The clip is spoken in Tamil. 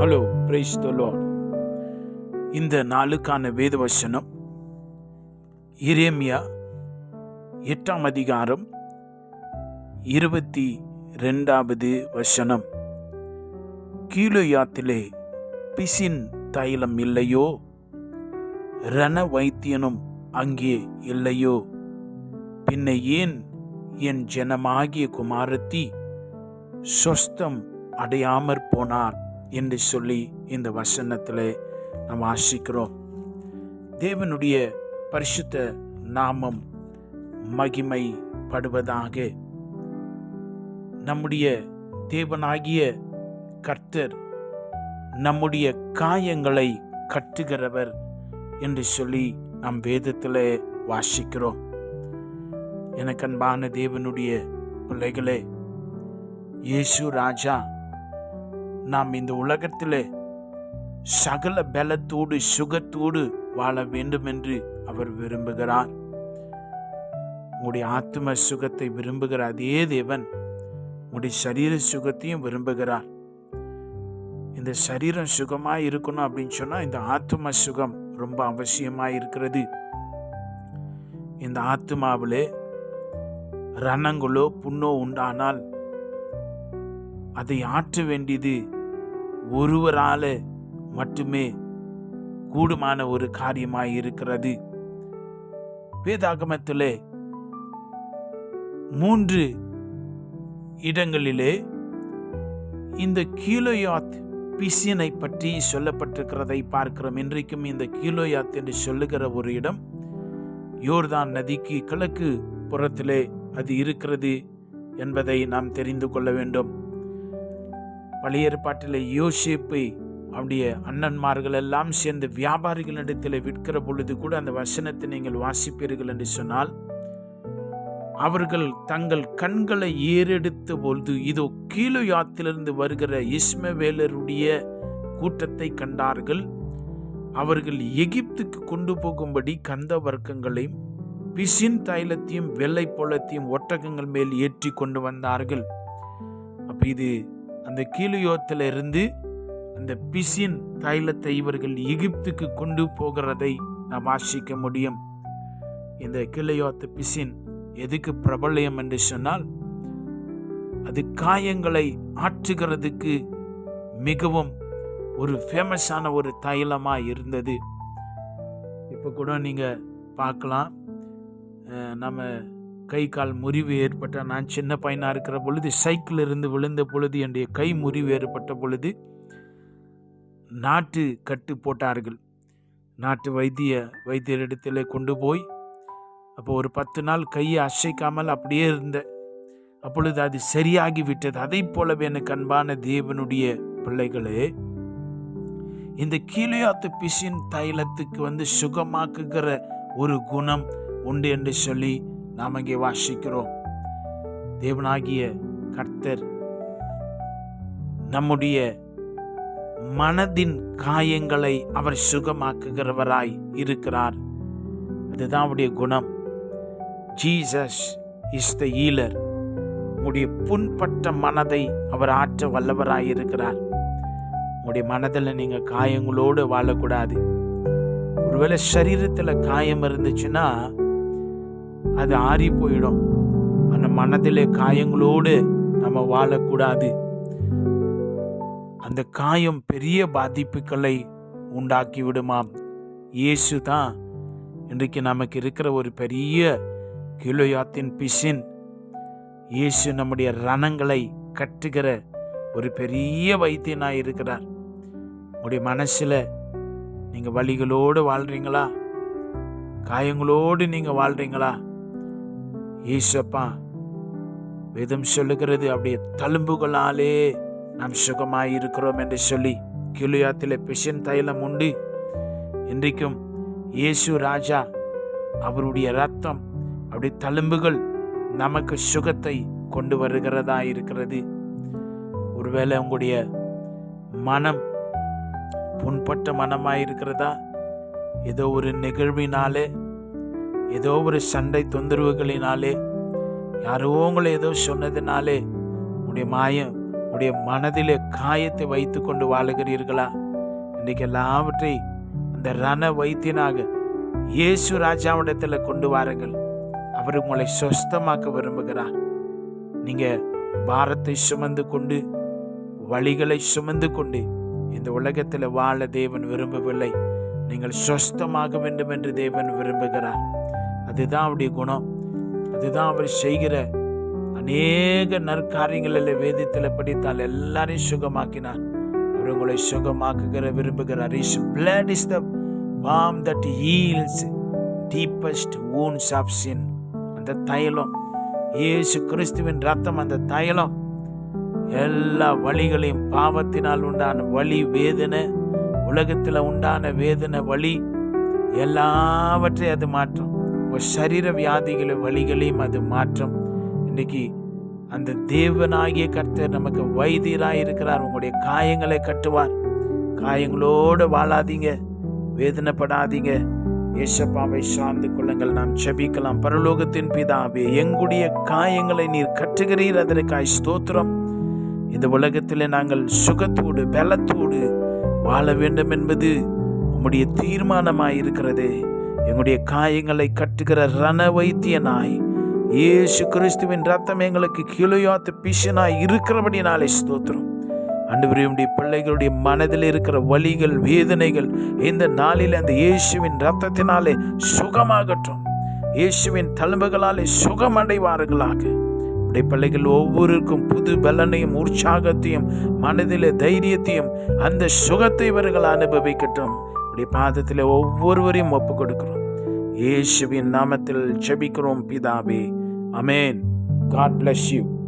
ஹலோ பிரைஸ் த லார்ட் இந்த நாளுக்கான வேத வசனம் இரேமியா எட்டாம் அதிகாரம் இருபத்தி ரெண்டாவது வசனம். கீழோயாத்திலே பிசின் தைலம் இல்லையோ? ரண வைத்தியனும் அங்கே இல்லையோ? பின்ன ஏன் என் ஜனமாகிய குமாரத்தி சொஸ்தம் அடையாமற் போனார்? என்று சொல்லி இந்த வசனத்தில் நாம் ஆசிக்கிறோம். தேவனுடைய பரிசுத்த நாமம் மகிமைப்படுவதாக நம்முடைய தேவனாகிய கர்த்தர் நம்முடைய காயங்களை கட்டுகிறவர் என்று சொல்லி நம் வேதத்தில் வாசிக்கிறோம். எனக்கு அன்பான தேவனுடைய பிள்ளைகளே இயேசு ராஜா நாம் இந்த உலகத்தில் சகல பலத்தோடு சுகத்தோடு வாழ வேண்டும் என்று அவர் விரும்புகிறார். உங்களுடைய ஆத்ம சுகத்தை விரும்புகிற அதே தேவன் உங்களுடைய சரீர சுகத்தையும் விரும்புகிறார். இந்த சரீரம் சுகமாக இருக்கணும் அப்படின்னு சொன்னால் இந்த ஆத்ம சுகம் ரொம்ப அவசியமாக இருக்கிறது. இந்த ஆத்மாவிலே ரணங்களோ புண்ணோ உண்டானால் அதை ஆற்ற வேண்டியது ஒருவரால் மட்டுமே கூடுமான ஒரு காரியமாய் இருக்கிறது வேதாகமத்திலே மூன்று இடங்களிலே இந்த கீலோயாத் பிசியனை பற்றி சொல்லப்பட்டிருக்கிறதை பார்க்கிறோம். இன்றைக்கும் இந்த கீலோயாத் என்று சொல்லுகிற ஒரு இடம் யோர்தான் நதிக்கு கிழக்கு புறத்திலே அது இருக்கிறது என்பதை நாம் தெரிந்து கொள்ள வேண்டும். பழைய ஏற்பாட்டில் யோசிப்பை அவருடைய அண்ணன்மார்கள் எல்லாம் சேர்ந்து வியாபாரிகளிடத்தில் விற்கிற பொழுது கூட அந்த வசனத்தை நீங்கள் வாசிப்பீர்கள் என்று சொன்னால் அவர்கள் தங்கள் கண்களை ஏறெடுத்த பொழுது இதோ கீழோ யாத்திலிருந்து வருகிற இஸ்மவேலருடைய கூட்டத்தை கண்டார்கள். அவர்கள் எகிப்துக்கு கொண்டு போகும்படி கந்த வர்க்கங்களையும் பிசின் தைலத்தையும் வெள்ளை பொலத்தையும் ஒட்டகங்கள் மேல் ஏற்றி கொண்டு வந்தார்கள். அப்போ இது அந்த கீழியோத்தில் இருந்து அந்த பிசின் தைலத்தை இவர்கள் எகிப்துக்கு கொண்டு போகிறதை நாம் வாசிக்க முடியும். இந்த கீழையோத்து பிசின் எதுக்கு பிரபலயம் என்று சொன்னால் அது காயங்களை ஆற்றுகிறதுக்கு மிகவும் ஒரு ஃபேமஸான ஒரு தைலமாக இருந்தது. இப்போ கூட நீங்கள் பார்க்கலாம். நம்ம கை கால் முறிவு ஏற்பட்டால் நான் சின்ன பையனாக இருக்கிற பொழுது சைக்கிள் இருந்து விழுந்த பொழுது என்னுடைய கை முறிவு ஏற்பட்ட பொழுது நாட்டு கட்டு போட்டார்கள். நாட்டு வைத்திய வைத்தியரிடத்தில் கொண்டு போய் அப்போ ஒரு பத்து நாள் கையை அசைக்காமல் அப்படியே இருந்தேன் அப்பொழுது அது சரியாகி விட்டது. அதை போலவே எனக்கு அன்பான தேவனுடைய பிள்ளைகளே இந்த கீழையாத்து பிசின் தைலத்துக்கு வந்து சுகமாக்குகிற ஒரு குணம் உண்டு என்று சொல்லி நாம் இங்கே வாசிக்கிறோம். தேவனாகிய கர்த்தர் நம்முடைய மனதின் காயங்களை அவர் சுகமாக்குகிறவராய் இருக்கிறார். அதுதான் அவருடைய குணம். ஜீசஸ் இஸ் த ஈலர் உங்களுடைய புண்பட்ட மனதை அவர் ஆற்ற வல்லவராய் இருக்கிறார். உங்களுடைய மனதில் நீங்கள் காயங்களோடு வாழக்கூடாது. ஒருவேளை சரீரத்தில் காயம் இருந்துச்சுன்னா அது ஆறி போயிடும். அந்த மனதிலே காயங்களோடு நம்ம வாழக்கூடாது. அந்த காயம் பெரிய பாதிப்புகளை உண்டாக்கி விடுமாம். இயேசு தான் இன்றைக்கு நமக்கு இருக்கிற ஒரு பெரிய கிலோயாத்தின் பிசின். இயேசு நம்முடைய ரணங்களை கட்டுகிற ஒரு பெரிய வைத்தியனாக இருக்கிறார். உங்களுடைய மனசில் நீங்கள் வழிகளோடு வாழ்கிறீங்களா காயங்களோடு நீங்கள் வாழ்கிறீங்களா ஈசப்பா வேதம் சொல்லுகிறது அப்படியே தழும்புகளாலே நாம் சுகமாய் இருக்கிறோம் என்று சொல்லி கிளியாத்தில் பிசின் தைலம் உண்டு. இன்றைக்கும் இயேசு ராஜா அவருடைய ரத்தம் அப்படி தழும்புகள் நமக்கு சுகத்தை கொண்டு வருகிறதா இருக்கிறது. ஒருவேளை உங்களுடைய மனம் புண்பட்ட மனமாக இருக்கிறதா ஏதோ ஒரு நிகழ்வினாலே ஏதோ ஒரு சண்டை தொந்தரவுகளினாலே யாரோ உங்களை ஏதோ சொன்னதுனாலே உடைய மாயம் உடைய மனதிலே காயத்தை வைத்து கொண்டு வாழுகிறீர்களா? இன்னைக்கு எல்லாவற்றையும் அந்த ரண வைத்தியனாக இயேசு ராஜாவிடத்தில் கொண்டு வாருங்கள். அவர் உங்களை சொஸ்தமாக்க விரும்புகிறார். நீங்கள் பாரத்தை சுமந்து கொண்டு வழிகளை சுமந்து கொண்டு இந்த உலகத்தில் வாழ தேவன் விரும்பவில்லை. நீங்கள் சொஸ்தமாக வேண்டும் என்று தேவன் விரும்புகிறார். அதுதான் அவருடைய குணம். அதுதான் அவர் செய்கிற அநேக நற்காரியங்களில் வேதத்தில் படித்தால் எல்லாரையும் சுகமாக்கினார். அவர் உங்களை சுகமாக்குகிற விரும்புகிறார் is blood is the balm that heals deepest wounds of sin அந்த தைலம் இயேசு கிறிஸ்துவின் ரத்தம் அந்த தைலம். எல்லா வழிகளையும் பாவத்தினால் உண்டான வழி வேதனை உலகத்தில் உண்டான வேதனை வழி எல்லாவற்றையும் அது மாற்றும். உங்கள் சரீர வியாதிகளை வழிகளையும் அது மாற்றும். இன்னைக்கு அந்த தேவனாகிய கர்த்தர் நமக்கு வைத்தியராக இருக்கிறார் உங்களுடைய காயங்களை கட்டுவார். காயங்களோடு வாழாதீங்க. வேதனைப்படாதீங்க. ஏசப்பாவை சார்ந்து கொள்ளுங்கள். நாம் செபிக்கலாம் பரலோகத்தின் பிதாவே எங்களுடைய காயங்களை நீர் கட்டுகிறீர். அதற்காய் ஸ்தோத்திரம். இந்த உலகத்தில் நாங்கள் சுகத்தோடு பலத்தோடு வாழ வேண்டும் என்பது உம்முடைய தீர்மானமாய் எங்களுடைய காயங்களை கட்டுகிற ரண வைத்தியனாய் இயேசு கிறிஸ்துவின் ரத்தம் எங்களுக்கு கிளையாத்து பிஷனாய் இருக்கிறபடினாலே ஸ்தோத்திரம். அன்றுவரே பிள்ளைகளுடைய மனதில் இருக்கிற வலிகள் வேதனைகள் இந்த நாளில் அந்த இயேசுவின் ரத்தத்தினாலே சுகமாகட்டும். இயேசுவின் தழும்புகளாலே சுகமடைவார்களாக. உடைய பிள்ளைகள் ஒவ்வொருக்கும் புது பலனையும் உற்சாகத்தையும் மனதிலே தைரியத்தையும் அந்த சுகத்தை இவர்கள் அனுபவிக்கட்டும். உடைய பாதத்தில் ஒவ்வொருவரையும் ஒப்பு கொடுக்கிறோம் இயேசுவின் நாமத்தில் ஜெபிக்கிறோம் பிதாவே. அமேன் காட் பிளஸ் யூ